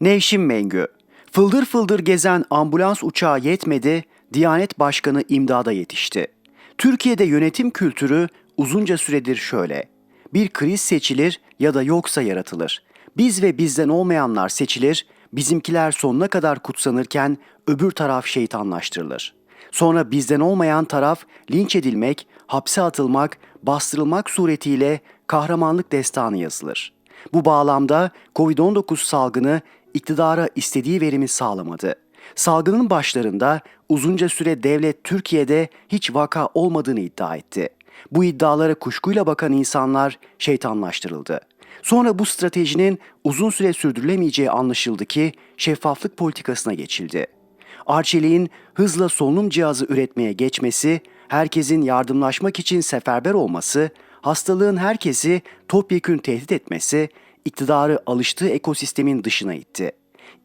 Nevşin Mengü Fıldır fıldır gezen ambulans uçağı yetmedi, Diyanet Başkanı imdada yetişti. Türkiye'de yönetim kültürü uzunca süredir şöyle. Bir kriz seçilir ya da yoksa yaratılır. Biz ve bizden olmayanlar seçilir, bizimkiler sonuna kadar kutsanırken öbür taraf şeytanlaştırılır. Sonra bizden olmayan taraf linç edilmek, hapse atılmak, bastırılmak suretiyle kahramanlık destanı yazılır. Bu bağlamda Covid-19 salgını iktidara istediği verimi sağlamadı. Salgının başlarında uzunca süre devlet Türkiye'de hiç vaka olmadığını iddia etti. Bu iddialara kuşkuyla bakan insanlar şeytanlaştırıldı. Sonra bu stratejinin uzun süre sürdürülemeyeceği anlaşıldı ki şeffaflık politikasına geçildi. Arçelik'in hızla solunum cihazı üretmeye geçmesi, herkesin yardımlaşmak için seferber olması, hastalığın herkesi topyekün tehdit etmesi, iktidarı alıştığı ekosistemin dışına itti.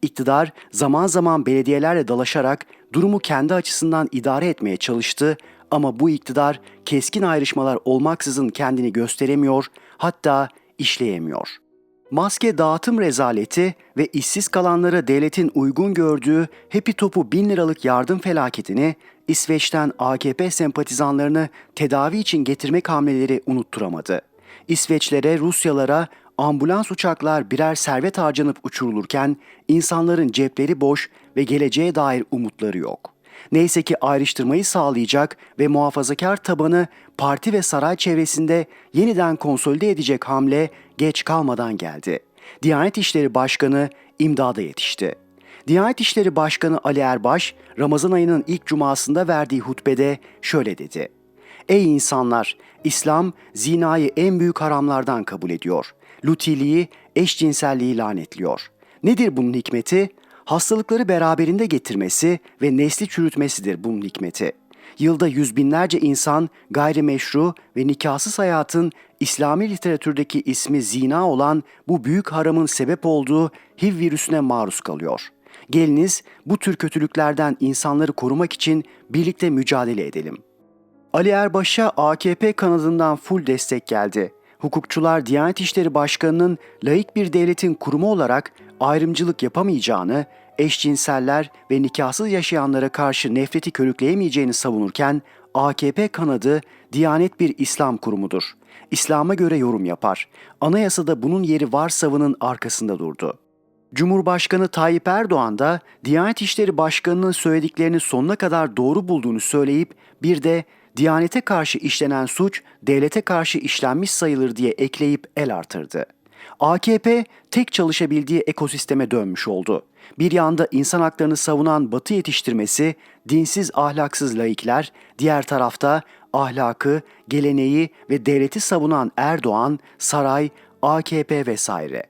İktidar zaman zaman belediyelerle dalaşarak durumu kendi açısından idare etmeye çalıştı ama bu iktidar keskin ayrışmalar olmaksızın kendini gösteremiyor, hatta işleyemiyor. Maske dağıtım rezaleti ve işsiz kalanlara devletin uygun gördüğü Happy Top'u 1000 liralık yardım felaketini İsveç'ten AKP sempatizanlarını tedavi için getirmek hamleleri unutturamadı. İsveçlere, Rusyalara ambulans uçaklar birer servet harcanıp uçurulurken insanların cepleri boş ve geleceğe dair umutları yok. Neyse ki ayrıştırmayı sağlayacak ve muhafazakar tabanı parti ve saray çevresinde yeniden konsolide edecek hamle geç kalmadan geldi. Diyanet İşleri Başkanı imdada yetişti. Diyanet İşleri Başkanı Ali Erbaş, Ramazan ayının ilk cumasında verdiği hutbede şöyle dedi. Ey insanlar! İslam zinayı en büyük haramlardan kabul ediyor. Lutiliği, eşcinselliği lanetliyor. Nedir bunun hikmeti? Hastalıkları beraberinde getirmesi ve nesli çürütmesidir bunun hikmeti. Yılda yüz binlerce insan gayrimeşru ve nikahsız hayatın İslami literatürdeki ismi zina olan bu büyük haramın sebep olduğu HIV virüsüne maruz kalıyor. Geliniz bu tür kötülüklerden insanları korumak için birlikte mücadele edelim. Ali Erbaş'a AKP kanadından full destek geldi. Hukukçular Diyanet İşleri Başkanı'nın laik bir devletin kurumu olarak ayrımcılık yapamayacağını, eşcinseller ve nikahsız yaşayanlara karşı nefreti körükleyemeyeceğini savunurken AKP kanadı Diyanet bir İslam kurumudur. İslam'a göre yorum yapar. Anayasada bunun yeri var savının arkasında durdu. Cumhurbaşkanı Tayyip Erdoğan da Diyanet İşleri Başkanı'nın söylediklerini sonuna kadar doğru bulduğunu söyleyip bir de Diyanete karşı işlenen suç devlete karşı işlenmiş sayılır diye ekleyip el artırdı. AKP tek çalışabildiği ekosisteme dönmüş oldu. Bir yanda insan haklarını savunan Batı yetiştirmesi, dinsiz ahlaksız laikler, diğer tarafta ahlakı, geleneği ve devleti savunan Erdoğan, saray, AKP vesaire.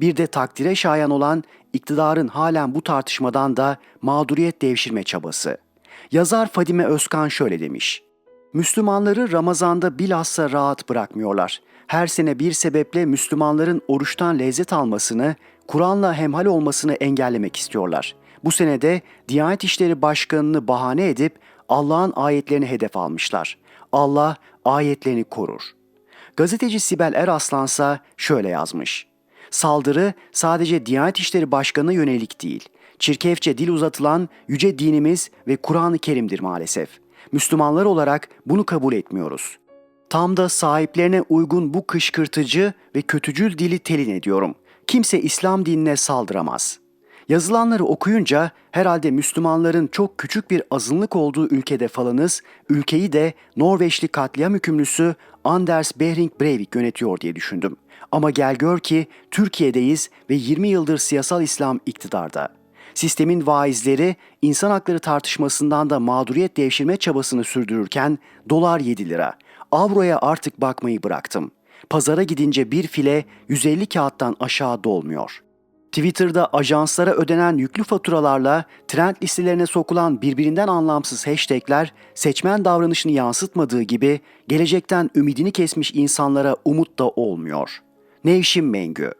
Bir de takdire şayan olan iktidarın halen bu tartışmadan da mağduriyet devşirme çabası. Yazar Fadime Özkan şöyle demiş. Müslümanları Ramazan'da bilhassa rahat bırakmıyorlar. Her sene bir sebeple Müslümanların oruçtan lezzet almasını, Kur'an'la hemhal olmasını engellemek istiyorlar. Bu sene de Diyanet İşleri Başkanı'nı bahane edip Allah'ın ayetlerini hedef almışlar. Allah ayetlerini korur. Gazeteci Sibel Eraslansa şöyle yazmış. Saldırı sadece Diyanet İşleri Başkanı'na yönelik değil. Çirkefçe dil uzatılan yüce dinimiz ve Kur'an-ı Kerim'dir maalesef. Müslümanlar olarak bunu kabul etmiyoruz. Tam da sahiplerine uygun bu kışkırtıcı ve kötücül dili telin ediyorum. Kimse İslam dinine saldıramaz. Yazılanları okuyunca herhalde Müslümanların çok küçük bir azınlık olduğu ülkede falanız, ülkeyi de Norveçli katliam hükümlüsü Anders Behring Breivik yönetiyor diye düşündüm. Ama gel gör ki Türkiye'deyiz ve 20 yıldır siyasal İslam iktidarda. Sistemin vaizleri insan hakları tartışmasından da mağduriyet devşirme çabasını sürdürürken dolar 7 lira. Avroya artık bakmayı bıraktım. Pazara gidince bir file 150 kağıttan aşağı dolmuyor. Twitter'da ajanslara ödenen yüklü faturalarla trend listelerine sokulan birbirinden anlamsız hashtagler seçmen davranışını yansıtmadığı gibi gelecekten ümidini kesmiş insanlara umut da olmuyor. Nevşin Mengü